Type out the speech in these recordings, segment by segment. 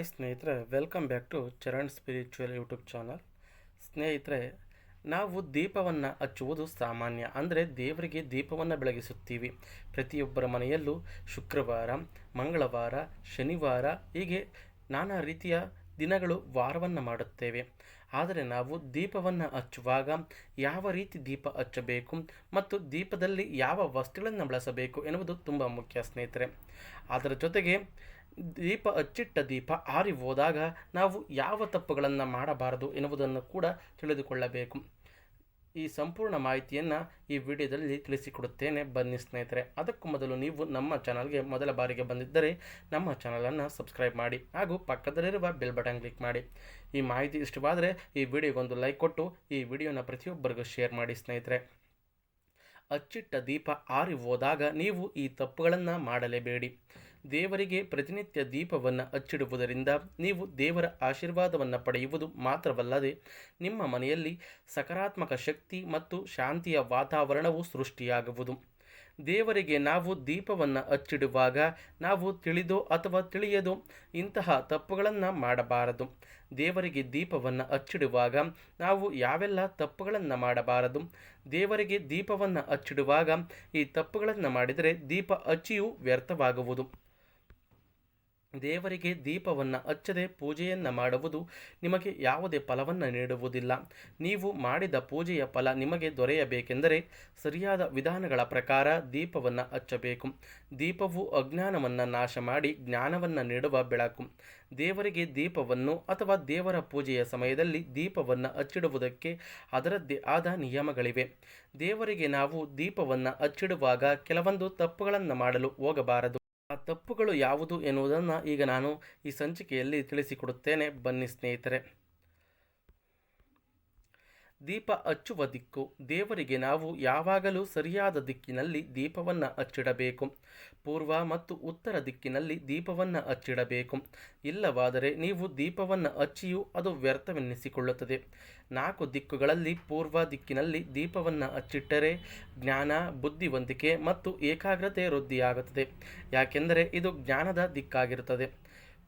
Hi ಸ್ನೇಹಿತರೆ welcome back to Charan spiritual YouTube channel ಸ್ನೇಹಿತರೆ, ನಾವು ದೀಪವನ್ನು ಹಚ್ಚುವುದು ಸಾಮಾನ್ಯ, ಅಂದರೆ ದೇವರಿಗೆ ದೀಪವನ್ನು ಬೆಳಗಿಸುತ್ತೀವಿ. ಪ್ರತಿಯೊಬ್ಬರ ಮನೆಯಲ್ಲೂ ಶುಕ್ರವಾರ, ಮಂಗಳವಾರ, ಶನಿವಾರ, ಹೀಗೆ ನಾನಾ ರೀತಿಯ ದಿನಗಳು ವಾರವನ್ನು ಮಾಡುತ್ತೇವೆ. ಆದರೆ ನಾವು ದೀಪವನ್ನು ಹಚ್ಚುವಾಗ ಯಾವ ರೀತಿ ದೀಪ ಹಚ್ಚಬೇಕು ಮತ್ತು ದೀಪದಲ್ಲಿ ಯಾವ ವಸ್ತುಗಳನ್ನು ಬಳಸಬೇಕು ಎನ್ನುವುದು ತುಂಬ ಮುಖ್ಯ ಸ್ನೇಹಿತರೆ. ಅದರ ಜೊತೆಗೆ ದೀಪ ಅಚ್ಚಿಟ್ಟ ದೀಪ ಆರಿ ಹೋದಾಗ ನಾವು ಯಾವ ತಪ್ಪುಗಳನ್ನು ಮಾಡಬಾರದು ಎನ್ನುವುದನ್ನು ಕೂಡ ತಿಳಿದುಕೊಳ್ಳಬೇಕು. ಈ ಸಂಪೂರ್ಣ ಮಾಹಿತಿಯನ್ನು ಈ ವಿಡಿಯೋದಲ್ಲಿ ತಿಳಿಸಿಕೊಡುತ್ತೇನೆ. ಬನ್ನಿ ಸ್ನೇಹಿತರೆ, ಅದಕ್ಕೂ ಮೊದಲು ನೀವು ನಮ್ಮ ಚಾನಲ್ಗೆ ಮೊದಲ ಬಾರಿಗೆ ಬಂದಿದ್ದರೆ ನಮ್ಮ ಚಾನಲನ್ನು ಸಬ್ಸ್ಕ್ರೈಬ್ ಮಾಡಿ ಹಾಗೂ ಪಕ್ಕದಲ್ಲಿರುವ ಬೆಲ್ ಬಟನ್ ಕ್ಲಿಕ್ ಮಾಡಿ. ಈ ಮಾಹಿತಿ ಇಷ್ಟವಾದರೆ ಈ ವಿಡಿಯೋಗೊಂದು ಲೈಕ್ ಕೊಟ್ಟು ಈ ವಿಡಿಯೋನ ಪ್ರತಿಯೊಬ್ಬರಿಗೂ ಶೇರ್ ಮಾಡಿ ಸ್ನೇಹಿತರೆ. ಅಚ್ಚಿಟ್ಟ ದೀಪ ಆರಿ ಹೋದಾಗ ನೀವು ಈ ತಪ್ಪುಗಳನ್ನು ಮಾಡಲೇಬೇಡಿ. ದೇವರಿಗೆ ಪ್ರತಿನಿತ್ಯ ದೀಪವನ್ನು ಹಚ್ಚಿಡುವುದರಿಂದ ನೀವು ದೇವರ ಆಶೀರ್ವಾದವನ್ನು ಪಡೆಯುವುದು ಮಾತ್ರವಲ್ಲದೆ ನಿಮ್ಮ ಮನೆಯಲ್ಲಿ ಸಕಾರಾತ್ಮಕ ಶಕ್ತಿ ಮತ್ತು ಶಾಂತಿಯ ವಾತಾವರಣವು ಸೃಷ್ಟಿಯಾಗುವುದು. ದೇವರಿಗೆ ನಾವು ದೀಪವನ್ನು ಅಚ್ಚಿಡುವಾಗ ನಾವು ತಿಳಿದೋ ಅಥವಾ ತಿಳಿಯದೋ ಇಂತಹ ತಪ್ಪುಗಳನ್ನು ಮಾಡಬಾರದು. ದೇವರಿಗೆ ದೀಪವನ್ನು ಅಚ್ಚಿಡುವಾಗ ನಾವು ಯಾವೆಲ್ಲ ತಪ್ಪುಗಳನ್ನು ಮಾಡಬಾರದು? ದೇವರಿಗೆ ದೀಪವನ್ನು ಅಚ್ಚಿಡುವಾಗ ಈ ತಪ್ಪುಗಳನ್ನು ಮಾಡಿದರೆ ದೀಪ ಹಚ್ಚಿಯೂ ವ್ಯರ್ಥವಾಗುವುದು. ದೇವರಿಗೆ ದೀಪವನ್ನು ಹಚ್ಚದೆ ಪೂಜೆಯನ್ನು ಮಾಡುವುದು ನಿಮಗೆ ಯಾವುದೇ ಫಲವನ್ನು ನೀಡುವುದಿಲ್ಲ. ನೀವು ಮಾಡಿದ ಪೂಜೆಯ ಫಲ ನಿಮಗೆ ದೊರೆಯಬೇಕೆಂದರೆ ಸರಿಯಾದ ವಿಧಾನಗಳ ಪ್ರಕಾರ ದೀಪವನ್ನು ಹಚ್ಚಬೇಕು. ದೀಪವು ಅಜ್ಞಾನವನ್ನು ನಾಶ ಮಾಡಿ ಜ್ಞಾನವನ್ನು ನೀಡುವ ಬೆಳಕು. ದೇವರಿಗೆ ದೀಪವನ್ನು ಅಥವಾ ದೇವರ ಪೂಜೆಯ ಸಮಯದಲ್ಲಿ ದೀಪವನ್ನು ಹಚ್ಚಿಡುವುದಕ್ಕೆ ಅದರದ್ದೇ ಆದ ನಿಯಮಗಳಿವೆ. ದೇವರಿಗೆ ನಾವು ದೀಪವನ್ನು ಹಚ್ಚಿಡುವಾಗ ಕೆಲವೊಂದು ತಪ್ಪುಗಳನ್ನು ಮಾಡಲು ಹೋಗಬಾರದು. ಆ ತಪ್ಪುಗಳು ಯಾವುದು ಎನ್ನುವುದನ್ನು ಈಗ ನಾನು ಈ ಸಂಚಿಕೆಯಲ್ಲಿ ತಿಳಿಸಿಕೊಡುತ್ತೇನೆ. ಬನ್ನಿ ಸ್ನೇಹಿತರೆ. ದೀಪ ಹಚ್ಚುವ ದಿಕ್ಕು ದೇವರಿಗೆ ನಾವು ಯಾವಾಗಲೂ ಸರಿಯಾದ ದಿಕ್ಕಿನಲ್ಲಿ ದೀಪವನ್ನು ಹಚ್ಚಿಡಬೇಕು. ಪೂರ್ವ ಮತ್ತು ಉತ್ತರ ದಿಕ್ಕಿನಲ್ಲಿ ದೀಪವನ್ನು ಹಚ್ಚಿಡಬೇಕು. ಇಲ್ಲವಾದರೆ ನೀವು ದೀಪವನ್ನು ಹಚ್ಚಿಯೂ ಅದು ವ್ಯರ್ಥವೆನ್ನಿಸಿಕೊಳ್ಳುತ್ತದೆ. ನಾಲ್ಕು ದಿಕ್ಕುಗಳಲ್ಲಿ ಪೂರ್ವ ದಿಕ್ಕಿನಲ್ಲಿ ದೀಪವನ್ನು ಹಚ್ಚಿಟ್ಟರೆ ಜ್ಞಾನ, ಬುದ್ಧಿವಂತಿಕೆ ಮತ್ತು ಏಕಾಗ್ರತೆ ವೃದ್ಧಿಯಾಗುತ್ತದೆ. ಯಾಕೆಂದರೆ ಇದು ಜ್ಞಾನದ ದಿಕ್ಕಾಗಿರುತ್ತದೆ.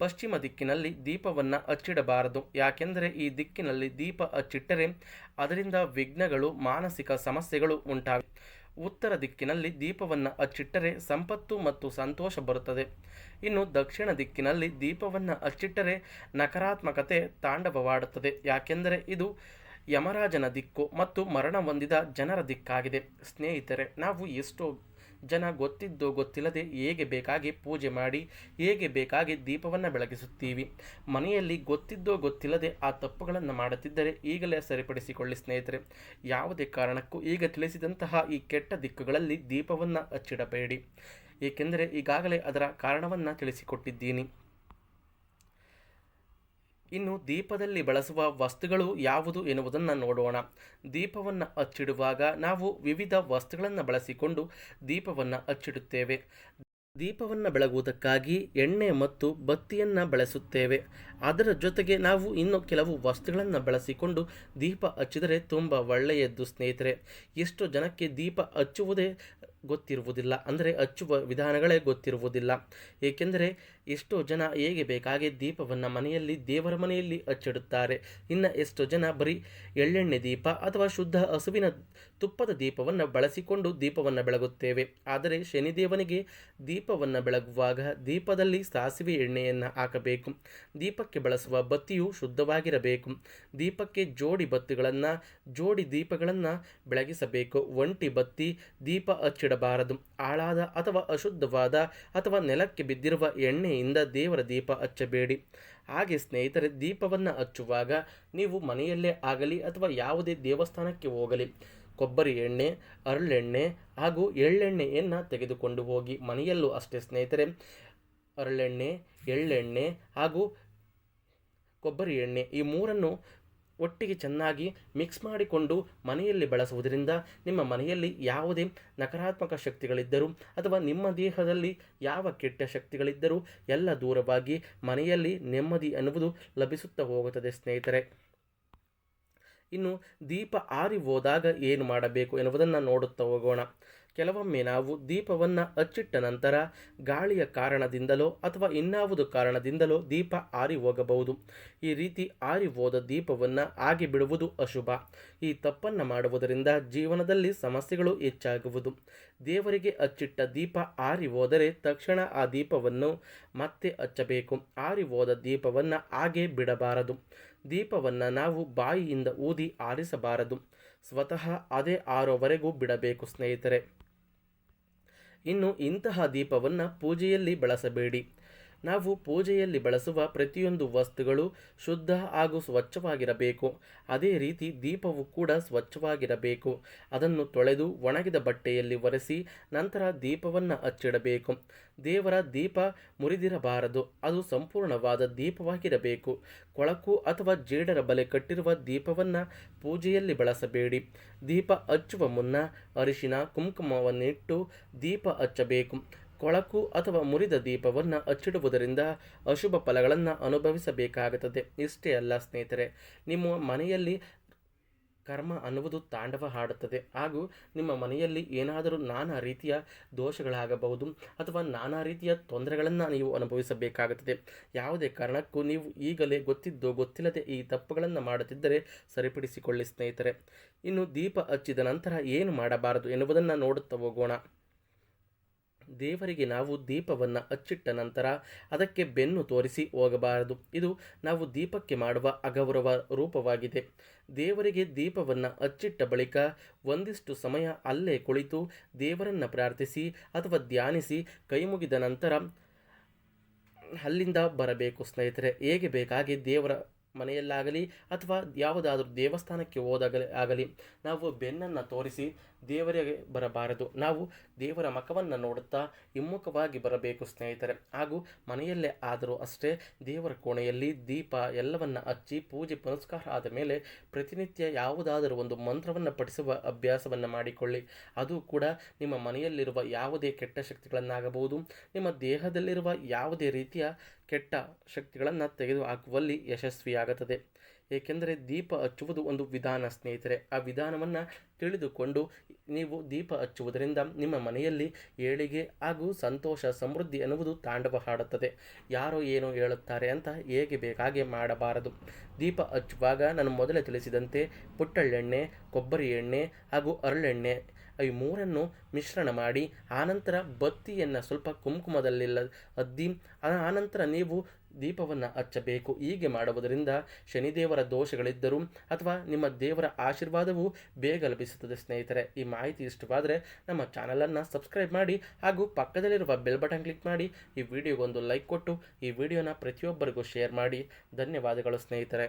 ಪಶ್ಚಿಮ ದಿಕ್ಕಿನಲ್ಲಿ ದೀಪವನ್ನು ಅಚ್ಚಿಡಬಾರದು ಯಾಕೆಂದರೆ ಈ ದಿಕ್ಕಿನಲ್ಲಿ ದೀಪ ಅಚ್ಚಿಟ್ಟರೆ ಅದರಿಂದ ವಿಘ್ನಗಳು, ಮಾನಸಿಕ ಸಮಸ್ಯೆಗಳು ಉಂಟಾಗ, ಉತ್ತರ ದಿಕ್ಕಿನಲ್ಲಿ ದೀಪವನ್ನು ಅಚ್ಚಿಟ್ಟರೆ ಸಂಪತ್ತು ಮತ್ತು ಸಂತೋಷ ಬರುತ್ತದೆ. ಇನ್ನು ದಕ್ಷಿಣ ದಿಕ್ಕಿನಲ್ಲಿ ದೀಪವನ್ನು ಅಚ್ಚಿಟ್ಟರೆ ನಕಾರಾತ್ಮಕತೆ ತಾಂಡವವಾಡುತ್ತದೆ. ಯಾಕೆಂದರೆ ಇದು ಯಮರಾಜನ ದಿಕ್ಕು ಮತ್ತು ಮರಣ ಹೊಂದಿದ ಜನರ ದಿಕ್ಕಾಗಿದೆ. ಸ್ನೇಹಿತರೆ, ನಾವು ಎಷ್ಟೋ ಜನ ಗೊತ್ತಿದ್ದು ಗೊತ್ತಿಲ್ಲದೆ ಹೇಗೆ ಬೇಕಾಗಿ ಪೂಜೆ ಮಾಡಿ, ಹೇಗೆ ಬೇಕಾಗಿ ದೀಪವನ್ನು ಬೆಳಗಿಸುತ್ತೀವಿ. ಮನೆಯಲ್ಲಿ ಗೊತ್ತಿದ್ದೋ ಗೊತ್ತಿಲ್ಲದೆ ಆ ತಪ್ಪುಗಳನ್ನು ಮಾಡುತ್ತಿದ್ದರೆ ಈಗಲೇ ಸರಿಪಡಿಸಿಕೊಳ್ಳಿ ಸ್ನೇಹಿತರೆ. ಯಾವುದೇ ಕಾರಣಕ್ಕೂ ಈಗ ತಿಳಿಸಿದಂತಹ ಈ ಕೆಟ್ಟ ದಿಕ್ಕುಗಳಲ್ಲಿ ದೀಪವನ್ನು ಹಚ್ಚಿಡಬೇಡಿ. ಏಕೆಂದರೆ ಈಗಾಗಲೇ ಅದರ ಕಾರಣವನ್ನು ತಿಳಿಸಿಕೊಟ್ಟಿದ್ದೀನಿ. ಇನ್ನು ದೀಪದಲ್ಲಿ ಬಳಸುವ ವಸ್ತುಗಳು ಯಾವುದು ಎನ್ನುವುದನ್ನು ನೋಡೋಣ. ದೀಪವನ್ನು ಅಚ್ಚಿಡುವಾಗ ನಾವು ವಿವಿಧ ವಸ್ತುಗಳನ್ನು ಬಳಸಿಕೊಂಡು ದೀಪವನ್ನು ಹಚ್ಚಿಡುತ್ತೇವೆ. ದೀಪವನ್ನು ಬೆಳಗುವುದಕ್ಕಾಗಿ ಎಣ್ಣೆ ಮತ್ತು ಬತ್ತಿಯನ್ನು ಬಳಸುತ್ತೇವೆ. ಅದರ ಜೊತೆಗೆ ನಾವು ಇನ್ನು ಕೆಲವು ವಸ್ತುಗಳನ್ನು ಬಳಸಿಕೊಂಡು ದೀಪ ಹಚ್ಚಿದರೆ ತುಂಬ ಒಳ್ಳೆಯದ್ದು ಸ್ನೇಹಿತರೆ. ಎಷ್ಟು ಜನಕ್ಕೆ ದೀಪ ಹಚ್ಚುವುದೇ ಗೊತ್ತಿರುವುದಿಲ್ಲ. ಅಂದರೆ ಹಚ್ಚುವ ವಿಧಾನಗಳೇ ಗೊತ್ತಿರುವುದಿಲ್ಲ. ಏಕೆಂದರೆ ಎಷ್ಟೋ ಜನ ಹೇಗೆ ಬೇಕಾಗಿ ದೀಪವನ್ನು ಮನೆಯಲ್ಲಿ ದೇವರ ಮನೆಯಲ್ಲಿ ಹಚ್ಚಿಡುತ್ತಾರೆ ಇನ್ನು ಎಷ್ಟೋ ಜನ ಬರೀ ಎಳ್ಳೆಣ್ಣೆ ದೀಪ ಅಥವಾ ಶುದ್ಧ ಹಸುವಿನ ತುಪ್ಪದ ದೀಪವನ್ನು ಬಳಸಿಕೊಂಡು ದೀಪವನ್ನು ಬೆಳಗುತ್ತೇವೆ. ಆದರೆ ಶನಿದೇವನಿಗೆ ದೀಪವನ್ನು ಬೆಳಗುವಾಗ ದೀಪದಲ್ಲಿ ಸಾಸಿವೆ ಎಣ್ಣೆಯನ್ನು ಹಾಕಬೇಕು. ದೀಪಕ್ಕೆ ಬಳಸುವ ಬತ್ತಿಯು ಶುದ್ಧವಾಗಿರಬೇಕು. ದೀಪಕ್ಕೆ ಜೋಡಿ ಬತ್ತಿಗಳನ್ನು, ಜೋಡಿ ದೀಪಗಳನ್ನು ಬೆಳಗಿಸಬೇಕು. ಒಂಟಿ ಬತ್ತಿ ದೀಪ ಹಚ್ಚಿಡಬಾರದು ಆಳಾದ ಅಥವಾ ಅಶುದ್ಧವಾದ ಅಥವಾ ನೆಲಕ್ಕೆ ಬಿದ್ದಿರುವ ಎಣ್ಣೆಯಿಂದ ದೇವರ ದೀಪ ಹಚ್ಚಬೇಡಿ. ಹಾಗೆ ಸ್ನೇಹಿತರೆ, ದೀಪವನ್ನು ಹಚ್ಚುವಾಗ ನೀವು ಮನೆಯಲ್ಲೇ ಆಗಲಿ ಅಥವಾ ಯಾವುದೇ ದೇವಸ್ಥಾನಕ್ಕೆ ಹೋಗಲಿ. ಕೊಬ್ಬರಿ ಎಣ್ಣೆ, ಅರಳೆಣ್ಣೆ ಹಾಗೂ ಎಳ್ಳೆಣ್ಣೆಯನ್ನು ತೆಗೆದುಕೊಂಡು ಹೋಗಿ ಮನೆಯಲ್ಲೂ ಅಷ್ಟೇ ಸ್ನೇಹಿತರೆ. ಅರಳೆಣ್ಣೆ, ಎಳ್ಳೆಣ್ಣೆ ಹಾಗೂ ಕೊಬ್ಬರಿ ಎಣ್ಣೆ ಈ ಮೂರನ್ನು ಒಟ್ಟಿಗೆ ಚೆನ್ನಾಗಿ ಮಿಕ್ಸ್ ಮಾಡಿಕೊಂಡು ಮನೆಯಲ್ಲಿ ಬಳಸುವುದರಿಂದ ನಿಮ್ಮ ಮನೆಯಲ್ಲಿ ಯಾವುದೇ ನಕಾರಾತ್ಮಕ ಶಕ್ತಿಗಳಿದ್ದರೂ ಅಥವಾ ನಿಮ್ಮ ದೇಹದಲ್ಲಿ ಯಾವ ಕೆಟ್ಟ ಶಕ್ತಿಗಳಿದ್ದರೂ ಎಲ್ಲ ದೂರವಾಗಿ ಮನೆಯಲ್ಲಿ ನೆಮ್ಮದಿ ಅನ್ನುವುದು ಲಭಿಸುತ್ತಾ ಹೋಗುತ್ತದೆ ಸ್ನೇಹಿತರೆ. ಇನ್ನು ದೀಪ ಆರಿ ಹೋದಾಗ ಏನು ಮಾಡಬೇಕು ಎನ್ನುವುದನ್ನು ನೋಡುತ್ತಾ ಹೋಗೋಣ. ಕೆಲವೊಮ್ಮೆ ನಾವು ದೀಪವನ್ನು ಅಚ್ಚಿಟ್ಟ ನಂತರ ಗಾಳಿಯ ಕಾರಣದಿಂದಲೋ ಅಥವಾ ಇನ್ನಾವುದು ಕಾರಣದಿಂದಲೋ ದೀಪ ಆರಿ ಹೋಗಬಹುದು. ಈ ರೀತಿ ಆರಿ ಹೋದ ದೀಪವನ್ನು ಆಗಿ ಬಿಡುವುದು ಅಶುಭ. ಈ ತಪ್ಪನ್ನು ಮಾಡುವುದರಿಂದ ಜೀವನದಲ್ಲಿ ಸಮಸ್ಯೆಗಳು ಹೆಚ್ಚಾಗುವುದು. ದೇವರಿಗೆ ಅಚ್ಚಿಟ್ಟ ದೀಪ ಆರಿ ಹೋದರೆ ತಕ್ಷಣ ಆ ದೀಪವನ್ನು ಮತ್ತೆ ಹಚ್ಚಬೇಕು ಆರಿ ಹೋದ ದೀಪವನ್ನು ಹಾಗೆ ಬಿಡಬಾರದು. ದೀಪವನ್ನು ನಾವು ಬಾಯಿಯಿಂದ ಊದಿ ಆರಿಸಬಾರದು. ಸ್ವತಃ ಅದೇ ಆರೋವರೆಗೂ ಬಿಡಬೇಕು ಸ್ನೇಹಿತರೆ. ಇನ್ನು ಇಂತಹ ದೀಪವನ್ನು ಪೂಜೆಯಲ್ಲಿ ಬಳಸಬೇಡಿ. ನಾವು ಪೂಜೆಯಲ್ಲಿ ಬಳಸುವ ಪ್ರತಿಯೊಂದು ವಸ್ತುಗಳು ಶುದ್ಧ ಹಾಗೂ ಸ್ವಚ್ಛವಾಗಿರಬೇಕು. ಅದೇ ರೀತಿ ದೀಪವು ಕೂಡ ಸ್ವಚ್ಛವಾಗಿರಬೇಕು. ಅದನ್ನು ತೊಳೆದು ಒಣಗಿದ ಬಟ್ಟೆಯಲ್ಲಿ ಒರೆಸಿ ನಂತರ ದೀಪವನ್ನು ಹಚ್ಚಿಡಬೇಕು. ದೇವರ ದೀಪ ಮುರಿದಿರಬಾರದು. ಅದು ಸಂಪೂರ್ಣವಾದ ದೀಪವಾಗಿರಬೇಕು. ಕೊಳಕು ಅಥವಾ ಜೇಡರ ಬಲೆ ಕಟ್ಟಿರುವ ದೀಪವನ್ನು ಪೂಜೆಯಲ್ಲಿ ಬಳಸಬೇಡಿ. ದೀಪ ಹಚ್ಚುವ ಮುನ್ನ ಅರಿಶಿನ, ಕುಂಕುಮವನ್ನಿಟ್ಟು ದೀಪ ಹಚ್ಚಬೇಕು. ಕೊಳಕು ಅಥವಾ ಮುರಿದ ದೀಪವನ್ನು ಅಚ್ಚಿಡುವುದರಿಂದ ಅಶುಭ ಫಲಗಳನ್ನು ಅನುಭವಿಸಬೇಕಾಗುತ್ತದೆ. ಇಷ್ಟೇ ಅಲ್ಲ ಸ್ನೇಹಿತರೆ, ನಿಮ್ಮ ಮನೆಯಲ್ಲಿ ಕರ್ಮ ಅನ್ನುವುದು ತಾಂಡವ ಹಾಡುತ್ತದೆ. ಹಾಗೂ ನಿಮ್ಮ ಮನೆಯಲ್ಲಿ ಏನಾದರೂ ನಾನಾ ರೀತಿಯ ದೋಷಗಳಾಗಬಹುದು ಅಥವಾ ನಾನಾ ರೀತಿಯ ತೊಂದರೆಗಳನ್ನು ನೀವು ಅನುಭವಿಸಬೇಕಾಗುತ್ತದೆ. ಯಾವುದೇ ಕಾರಣಕ್ಕೂ ನೀವು ಈಗಲೇ ಗೊತ್ತಿದ್ದೋ ಗೊತ್ತಿಲ್ಲದೆ ಈ ತಪ್ಪುಗಳನ್ನು ಮಾಡುತ್ತಿದ್ದರೆ ಸರಿಪಡಿಸಿಕೊಳ್ಳಿ ಸ್ನೇಹಿತರೆ. ಇನ್ನು ದೀಪ ಹಚ್ಚಿದ ನಂತರ ಏನು ಮಾಡಬಾರದು ಎನ್ನುವುದನ್ನು ನೋಡುತ್ತಾ ಹೋಗೋಣ. ದೇವರಿಗೆ ನಾವು ದೀಪವನ್ನು ಅಚ್ಚಿಟ್ಟ ನಂತರ ಅದಕ್ಕೆ ಬೆನ್ನು ತೋರಿಸಿ ಹೋಗಬಾರದು. ಇದು ನಾವು ದೀಪಕ್ಕೆ ಮಾಡುವ ಅಗೌರವ ರೂಪವಾಗಿದೆ. ದೇವರಿಗೆ ದೀಪವನ್ನು ಅಚ್ಚಿಟ್ಟ ಬಳಿಕ ಒಂದಿಷ್ಟು ಸಮಯ ಅಲ್ಲೇ ಕುಳಿತು ದೇವರನ್ನು ಪ್ರಾರ್ಥಿಸಿ ಅಥವಾ ಧ್ಯಾನಿಸಿ ಕೈ ಮುಗಿದ ನಂತರ ಅಲ್ಲಿಂದ ಬರಬೇಕು. ಸ್ನೇಹಿತರೆ, ಹೇಗೆ ಬೇಕಾಗಿ ದೇವರ ಮನೆಯಲ್ಲಾಗಲಿ ಅಥವಾ ಯಾವುದಾದ್ರೂ ದೇವಸ್ಥಾನಕ್ಕೆ ಹೋದಾಗಲಿ ಆಗಲಿ ನಾವು ಬೆನ್ನನ್ನು ತೋರಿಸಿ ದೇವರಿಗೆ ಬರಬಾರದು. ನಾವು ದೇವರ ಮಖವನ್ನು ನೋಡುತ್ತಾ ಹಿಮ್ಮುಖವಾಗಿ ಬರಬೇಕು ಸ್ನೇಹಿತರೆ. ಹಾಗೂ ಮನೆಯಲ್ಲೇ ಆದರೂ ಅಷ್ಟೇ ದೇವರ ಕೋಣೆಯಲ್ಲಿ ದೀಪ ಎಲ್ಲವನ್ನು ಹಚ್ಚಿ ಪೂಜೆ ಪುನಸ್ಕಾರ ಆದ ಮೇಲೆ ಪ್ರತಿನಿತ್ಯ ಯಾವುದಾದರೂ ಒಂದು ಮಂತ್ರವನ್ನು ಪಠಿಸುವ ಅಭ್ಯಾಸವನ್ನು ಮಾಡಿಕೊಳ್ಳಿ. ಅದು ಕೂಡ ನಿಮ್ಮ ಮನೆಯಲ್ಲಿರುವ ಯಾವುದೇ ಕೆಟ್ಟ ಶಕ್ತಿಗಳನ್ನಾಗಬಹುದು, ನಿಮ್ಮ ದೇಹದಲ್ಲಿರುವ ಯಾವುದೇ ರೀತಿಯ ಕೆಟ್ಟ ಶಕ್ತಿಗಳನ್ನು ತೆಗೆದುಹಾಕುವಲ್ಲಿ ಯಶಸ್ವಿಯಾಗುತ್ತದೆ. ಏಕೆಂದರೆ ದೀಪ ಹಚ್ಚುವುದು ಒಂದು ವಿಧಾನ ಸ್ನೇಹಿತರೆ. ಆ ವಿಧಾನವನ್ನು ತಿಳಿದುಕೊಂಡು ನೀವು ದೀಪ ಹಚ್ಚುವುದರಿಂದ ನಿಮ್ಮ ಮನೆಯಲ್ಲಿ ಏಳಿಗೆ ಹಾಗೂ ಸಂತೋಷ, ಸಮೃದ್ಧಿ ಎನ್ನುವುದು ತಾಂಡವ ಹಾಡುತ್ತದೆ. ಯಾರೋ ಏನು ಹೇಳುತ್ತಾರೆ ಅಂತ ಹೇಗೆ ಬೇಕಾಗೆ ಮಾಡಬಾರದು. ದೀಪ ಹಚ್ಚುವಾಗ ನಾನು ಮೊದಲೇ ತಿಳಿಸಿದಂತೆ ಪುಟ್ಟಳೆಣ್ಣೆ, ಕೊಬ್ಬರಿ ಎಣ್ಣೆ ಹಾಗೂ ಅರಳೆಣ್ಣೆ ಈ ಮೂರನ್ನು ಮಿಶ್ರಣ ಮಾಡಿ, ಆನಂತರ ಬತ್ತಿಯನ್ನು ಸ್ವಲ್ಪ ಕುಂಕುಮದಲ್ಲಿಲ್ಲ ಅದ್ದಿ ಆನಂತರ ನೀವು ದೀಪವನ್ನು ಹಚ್ಚಬೇಕು. ಹೀಗೆ ಮಾಡುವುದರಿಂದ ಶನಿದೇವರ ದೋಷಗಳಿದ್ದರೂ ಅಥವಾ ನಿಮ್ಮ ದೇವರ ಆಶೀರ್ವಾದವು ಬೇಗ ಲಭಿಸುತ್ತದೆ ಸ್ನೇಹಿತರೆ. ಈ ಮಾಹಿತಿ ಇಷ್ಟವಾದರೆ ನಮ್ಮ ಚಾನಲನ್ನು ಸಬ್ಸ್ಕ್ರೈಬ್ ಮಾಡಿ ಹಾಗೂ ಪಕ್ಕದಲ್ಲಿರುವ ಬೆಲ್ ಬಟನ್ ಕ್ಲಿಕ್ ಮಾಡಿ. ಈ ವಿಡಿಯೋಗೊಂದು ಲೈಕ್ ಕೊಟ್ಟು ಈ ವಿಡಿಯೋನ ಪ್ರತಿಯೊಬ್ಬರಿಗೂ ಶೇರ್ ಮಾಡಿ. ಧನ್ಯವಾದಗಳು ಸ್ನೇಹಿತರೆ.